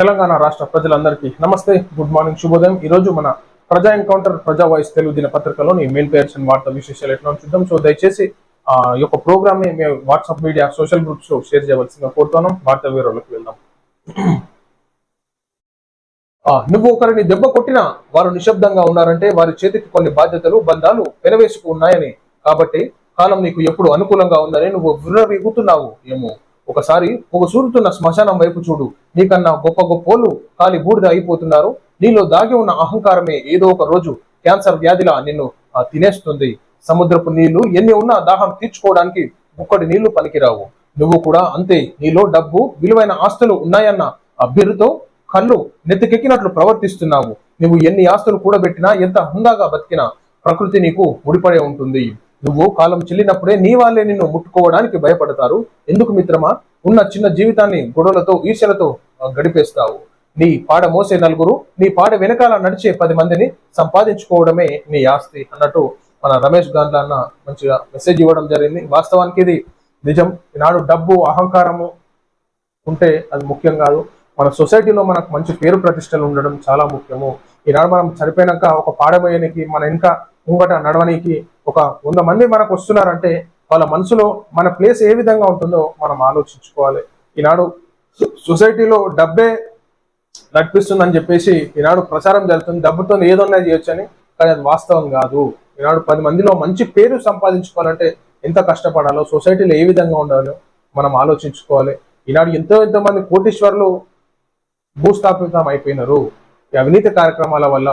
తెలంగాణ రాష్ట్ర ప్రజలందరికీ నమస్తే గుడ్ మార్నింగ్ శుభోదయం. ఈ రోజు మన ప్రజా ఎన్కౌంటర్ ప్రజా వాయిస్ తెలుగు దిన పత్రికలోని మెయిల్ పేర్స్ అండ్ వార్తా విశేషాలు ఎట్లా చూద్దాం. సో దయచేసి ఆ యొక్క ప్రోగ్రామ్ని మేము వాట్సాప్ మీడియా సోషల్ గ్రూప్స్లో షేర్ చేయవలసిందిగా కోరుతున్నాం. వార్త వివరాలకు వెళ్దాం. ఆ, నువ్వు ఒకరిని దెబ్బ కొట్టినా వారు నిశ్శబ్దంగా ఉన్నారంటే వారి చేతికి కొన్ని బాధ్యతలు బంధాలు పెనవేసుకు ఉన్నాయని కాబట్టి కాలం నీకు ఎప్పుడు అనుకూలంగా ఉందని నువ్వు విర్రవీగుతున్నావు ఏమో. ఒకసారి ఒక సూరుతున్న శ్మశానం వైపు చూడు నీకన్నా గొప్ప గొప్పోళ్ళు కాలి బూడిద అయిపోతున్నారు. నీలో దాగి ఉన్న అహంకారమే ఏదో ఒక రోజు క్యాన్సర్ వ్యాధిలా నిన్ను ఆ, తినేస్తుంది. సముద్రపు నీళ్ళు ఎన్ని ఉన్నా దాహం తీర్చుకోవడానికి ఒక్కటి నీళ్ళు పనికిరావు. నువ్వు కూడా అంతే నీలో డబ్బు విలువైన ఆస్తులు ఉన్నాయన్న అభ్యర్థితో కళ్ళు నెత్తికెక్కినట్లు ప్రవర్తిస్తున్నావు. నువ్వు ఎన్ని ఆస్తులు కూడబెట్టినా ఎంత హుందాగా బతికినా ప్రకృతి నీకు ముడిపడే ఉంటుంది. నువ్వు కాలం చెల్లినప్పుడే నీ వాళ్ళే నిన్ను ముట్టుకోవడానికి భయపడతారు. ఎందుకు మిత్రమా? ఉన్న చిన్న జీవితాన్ని గొడవలతో ఈర్ష్యలతో గడిపేస్తావు. నీ పాడ మోసే నలుగురు నీ పాడ వెనకాల నడిచే పది మందిని సంపాదించుకోవడమే నీ ఆస్తి అన్నట్టు మన రమేష్ గాంధీ అన్న మంచిగా మెసేజ్ ఇవ్వడం జరిగింది. వాస్తవానికి ఇది నిజం. ఈనాడు డబ్బు అహంకారము ఉంటే అది ముఖ్యం కాదు. మన సొసైటీలో మనకు మంచి పేరు ప్రతిష్టలు ఉండడం చాలా ముఖ్యము. ఈనాడు మనం చనిపోయినాక ఒక పాడబోయనికి మన ఇంకా ముంగట నడవనికి ఒక వంద మంది మనకు వస్తున్నారంటే వాళ్ళ మనసులో మన ప్లేస్ ఏ విధంగా ఉంటుందో మనం ఆలోచించుకోవాలి. ఈనాడు సొసైటీలో డబ్బే నడిపిస్తుందని చెప్పేసి ఈనాడు ప్రచారం జరుగుతుంది. డబ్బుతో ఏదన్నా చేయొచ్చని కానీ అది వాస్తవం కాదు. ఈనాడు పది మందిలో మంచి పేరు సంపాదించుకోవాలంటే ఎంత కష్టపడాలో సొసైటీలో ఏ విధంగా ఉండాలో మనం ఆలోచించుకోవాలి. ఈనాడు ఎంతో ఎంతో మంది కోటీశ్వరులు భూస్థాపితం అయిపోయినారు. ఈ అవినీతి కార్యక్రమాల వల్ల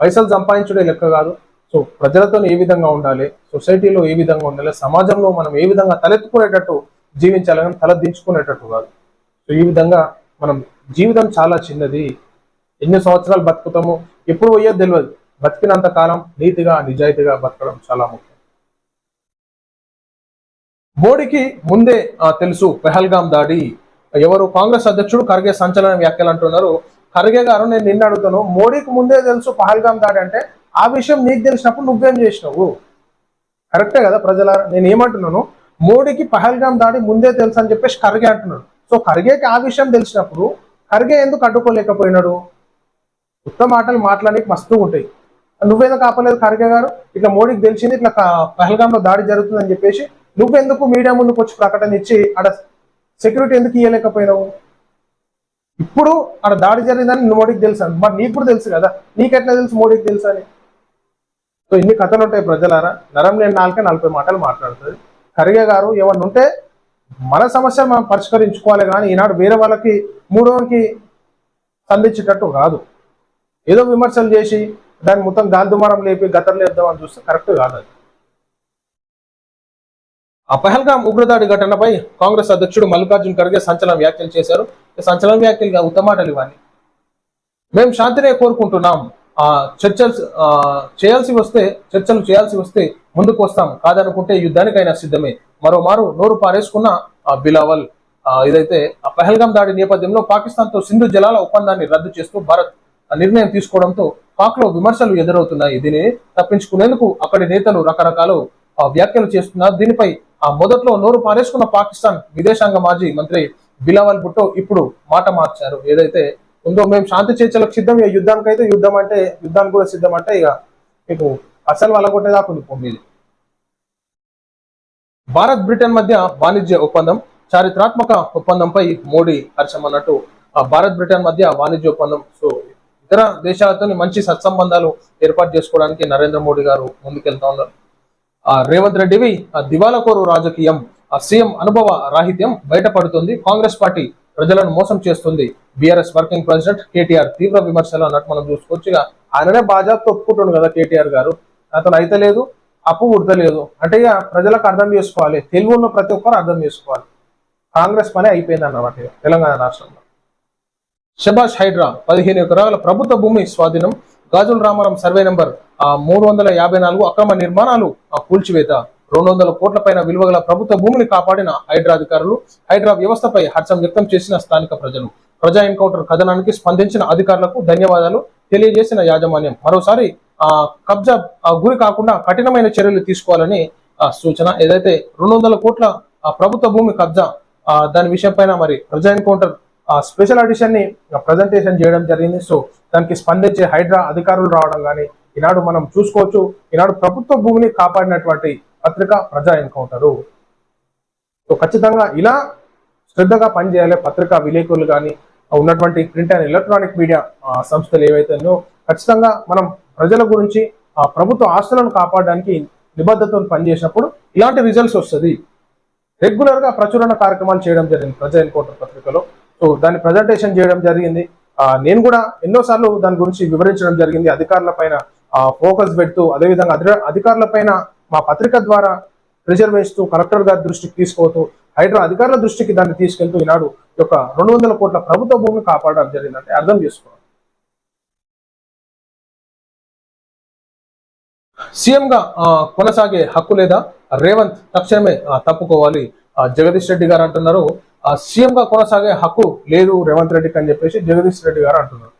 పైసలు సంపాదించడే లెక్క కాదు. సో ప్రజలతో ఏ విధంగా ఉండాలి? సొసైటీలో ఏ విధంగా ఉండాలి? సమాజంలో మనం ఏ విధంగా తలెత్తుకునేటట్టు జీవించాలని తల దించుకునేటట్టు కాదు. సో ఈ విధంగా మనం జీవితం చాలా చిన్నది. ఎన్ని సంవత్సరాలు బతుకుతాము ఎప్పుడు పోయేది తెలియదు బతికినంత కాలం నీతిగా నిజాయితీగా బతకడం చాలా ముఖ్యం. మోడీకి ముందే ఆ, తెలుసు పెహల్గాం దాడి. ఎవరు కాంగ్రెస్ అధ్యక్షుడు ఖర్గే సంచలన వ్యాఖ్యలు అంటున్నారు. ఖర్గే గారు నేను నిన్న అడుగుతాను మోడీకి ముందే తెలుసు పహల్గాం దాడి అంటే ఆ విషయం నీకు తెలిసినప్పుడు నువ్వేం చేసినావు? కరెక్టే కదా ప్రజల నేను ఏమంటున్నాను? మోడీకి పహల్గాం దాడి ముందే తెలుసు అని చెప్పేసి ఖర్గే అంటున్నాడు. సో ఖర్గేకి ఆ విషయం తెలిసినప్పుడు ఖర్గే ఎందుకు అడ్డుకోలేకపోయినాడు? ఉత్తమ మాటలు మాట్లాడడానికి మస్తు ఉంటాయి. నువ్వెందుకు ఆపలేదు ఖర్గే గారు? ఇట్లా మోడీకి తెలిసింది ఇట్లా పహల్గాంలో దాడి జరుగుతుందని చెప్పేసి నువ్వెందుకు మీడియా ముందుకు వచ్చి ప్రకటన ఇచ్చి ఆడ సెక్యూరిటీ ఎందుకు ఇవ్వలేకపోయినావు ఇప్పుడు ఆడ దాడి జరిగిందని మోడీకి తెలుసు అని. మరి నీకు కూడా తెలుసు కదా. నీకెట్లా తెలుసు మోడీకి తెలుసు అని? సో ఇన్ని కథలు ఉంటాయి ప్రజలారా. నరం లేని నాలుకే నలభై మాటలు మాట్లాడుతుంది. ఖర్గే గారు ఏమన్నా ఉంటే మన సమస్య మనం పరిష్కరించుకోవాలి కానీ ఈనాడు వేరే వాళ్ళకి మూడోకి సంధించేటట్టు కాదు. ఏదో విమర్శలు చేసి దాన్ని మొత్తం గాలి దుమారం లేపి గతర్లు లేద్దామని చూస్తే కరెక్ట్ కాదు అది. ఆ పహల్గాం ఉగ్రదాడి ఘటనపై కాంగ్రెస్ అధ్యక్షుడు మల్లికార్జున్ ఖర్గే సంచలన వ్యాఖ్యలు చేశారు. సంచలన వ్యాఖ్యలుగా ఉత్తమాటలు ఇవన్నీ మేము శాంతినే కోరుకుంటున్నాం. చర్చలు చేయాల్సి వస్తే చర్చలు చేయాల్సి వస్తే ముందుకు వస్తాం. కాదనుకుంటే యుద్ధానికైనా సిద్ధమే. మరోమారు నోరు పారేసుకున్న ఆ బిలావల్ ఇదైతే ఆ పహల్గాం దాడి నేపథ్యంలో పాకిస్తాన్తో సింధు జలాల ఒప్పందాన్ని రద్దు చేస్తూ భారత్ నిర్ణయం తీసుకోవడంతో పాక్లో విమర్శలు ఎదురవుతున్నాయి. దీనిని తప్పించుకునేందుకు అక్కడి నేతలు రకరకాలు ఆ, వ్యాఖ్యలు చేస్తున్నారు. దీనిపై ఆ మొదట్లో నోరు పారేసుకున్న పాకిస్తాన్ విదేశాంగ మాజీ మంత్రి బిలావల్ భుట్టో ఇప్పుడు మాట మార్చారు. ఏదైతే ఉందో మేము శాంతి చర్చలకు సిద్ధం ఇక యుద్ధానికి అయితే యుద్ధం అంటే యుద్ధానికి కూడా సిద్ధం అంటే ఇక మీకు అసలు వాళ్ళ కొట్టేదాకా ఉంది భారత్ బ్రిటన్ మధ్య వాణిజ్య ఒప్పందం చారిత్రాత్మక ఒప్పందంపై మోడీ హర్షం అన్నట్టు ఆ భారత్ బ్రిటన్ మధ్య వాణిజ్య ఒప్పందం. సో ఇతర దేశాలతో మంచి సత్సంబంధాలు ఏర్పాటు చేసుకోవడానికి నరేంద్ర మోడీ గారు ముందుకెళ్తా ఉన్నారు. ఆ రేవంత్ రెడ్డివి ఆ దివాలకోరు రాజకీయం ఆ సీఎం అనుభవ రాహిత్యం బయటపడుతుంది. కాంగ్రెస్ పార్టీ ప్రజలను మోసం చేస్తుంది. బీఆర్ఎస్ వర్కింగ్ ప్రెసిడెంట్ కేటీఆర్ తీవ్ర విమర్శలు అన్నట్టు మనం చూసుకోవచ్చు ఇక ఆయననే బాజాబ్తో ఒప్పుకుంటుండు కదా కేటీఆర్ గారు. అతను అయితే లేదు అప్పు ఉడతలేదు అంటే ఇక ప్రజలకు అర్థం చేసుకోవాలి. తెలుగు ఉన్న ప్రతి ఒక్కరు అర్థం చేసుకోవాలి. కాంగ్రెస్ పని అయిపోయింది అన్నమాట తెలంగాణ రాష్ట్రంలో. షబాష్ హైడ్రా పదిహేను ఎకరాల ప్రభుత్వ భూమి స్వాధీనం. గాజుల రామారం సర్వే నెంబర్ ఆ మూడు వందల యాభై నాలుగు అక్రమ నిర్మాణాలు ఆ కూల్చివేత. రెండు వందల కోట్ల పైన విలువ గల ప్రభుత్వ భూమిని కాపాడిన హైడ్రా అధికారులు హైడ్రా వ్యవస్థపై హర్షం వ్యక్తం చేసిన స్థానిక ప్రజలు. ప్రజా ఎన్కౌంటర్ కథనానికి స్పందించిన అధికారులకు ధన్యవాదాలు తెలియజేసిన యాజమాన్యం. మరోసారి ఆ కబ్జా ఆ గురి కాకుండా కఠినమైన చర్యలు తీసుకోవాలని ఆ సూచన. ఏదైతే రెండు వందల కోట్ల ప్రభుత్వ భూమి కబ్జా దాని విషయంపైన మరి ప్రజా ఎన్కౌంటర్ స్పెషల్ ఆడిషన్ని ప్రజెంటేషన్ చేయడం జరిగింది. సో దానికి స్పందించే హైడ్రా అధికారులు రావడం కానీ ఈనాడు మనం చూసుకోవచ్చు ఈనాడు ప్రభుత్వ భూమిని కాపాడినటువంటి పత్రిక ప్రజా ఎన్కౌంటరు. సో ఖచ్చితంగా ఇలా శ్రద్ధగా పనిచేయాలి పత్రికా విలేకరులు కానీ ఉన్నటువంటి ప్రింట్ అండ్ ఎలక్ట్రానిక్ మీడియా సంస్థలు ఏవైతే ఖచ్చితంగా మనం ప్రజల గురించి ఆ ప్రభుత్వ ఆస్తులను కాపాడడానికి నిబద్ధతను పనిచేసినప్పుడు ఇలాంటి రిజల్ట్స్ వస్తుంది. రెగ్యులర్గా ప్రచురణ కార్యక్రమాలు చేయడం జరిగింది ప్రజా ఎన్కౌంటర్ పత్రికలో. సో దాన్ని ప్రజెంటేషన్ చేయడం జరిగింది. నేను కూడా ఎన్నోసార్లు దాని గురించి వివరించడం జరిగింది. అధికారుల పైన ఫోకస్ పెడుతూ అదేవిధంగా అధిక- అధికారుల పైన మా పత్రిక ద్వారా ప్రెజర్ వేస్తూ కలెక్టర్ గారి దృష్టికి తీసుకోతూ హైడ్రా అధికారుల దృష్టికి దాన్ని తీసుకెళ్తూ ఈనాడు యొక్క రెండు వందల కోట్ల ప్రభుత్వ భూమిని కాపాడడం జరిగిందంటే అర్థం చేసుకోవాలి. సీఎంగా కొనసాగే హక్కు లేదా? రేవంత్ తక్షణమే తప్పుకోవాలి. ఆ, జగదీష్ రెడ్డి గారు అంటున్నారు ఆ, సీఎం గా కొనసాగే హక్కు లేదు రేవంత్ రెడ్డికి అని చెప్పేసి జగదీష్ రెడ్డి గారు అంటున్నారు.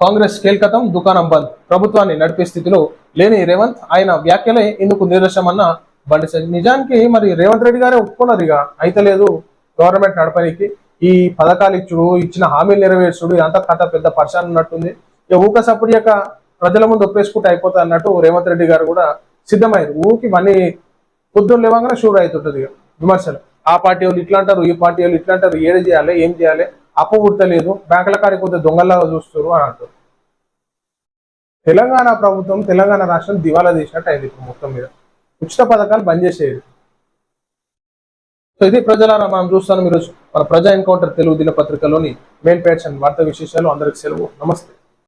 కాంగ్రెస్ కేల్కతం దుకాణం బంద్. ప్రభుత్వాన్ని నడిపే స్థితిలో లేని రేవంత్ ఆయన వ్యాఖ్యలే ఇందుకు నిదర్శనమన్న బండి. నిజానికి మరి రేవంత్ రెడ్డి గారే ఒప్పుకున్నారు ఇక. అయితే లేదు గవర్నమెంట్ నడపడానికి ఈ పథకాలు ఇచ్చుడు ఇచ్చిన హామీలు నెరవేర్చుడు ఇదంతా కథ పెద్ద పర్షాన్ ఉన్నట్టుంది. ఇక ఊక సప్పుడు యొక్క ప్రజల ముందు ఒప్పేసుకుంటే అయిపోతుంది అన్నట్టు రేవంత్ రెడ్డి గారు కూడా సిద్ధమయ్యారు. ఊకి మనీ పొద్దున్న లేవగానే షూర్ అవుతుంటది ఇక. విమర్శలు. ఆ పార్టీ వాళ్ళు ఇట్లా అంటారు ఈ పార్టీ వాళ్ళు ఇట్లా అంటారు ఏది చేయాలి ఏం చేయాలి? అప్పు పుట్టలేదు బ్యాంకుల కాడికి పోతే దొంగల్లాగా చూస్తారు అని అంటారు. తెలంగాణ ప్రభుత్వం తెలంగాణ రాష్ట్రం దివాలా తీసినట్టు అయింది ఇప్పుడు మొత్తం మీద. ఉచిత పథకాలు బంద్ చేసేది. సో ఇది ప్రజలారా మనం చూస్తాను మీరు మన ప్రజా ఎన్కౌంటర్ తెలుగు దినపత్రికలోని మెయిన్ పేర్స్ అండ్ వార్తా విశేషాలు. అందరికి సెలవు. నమస్తే.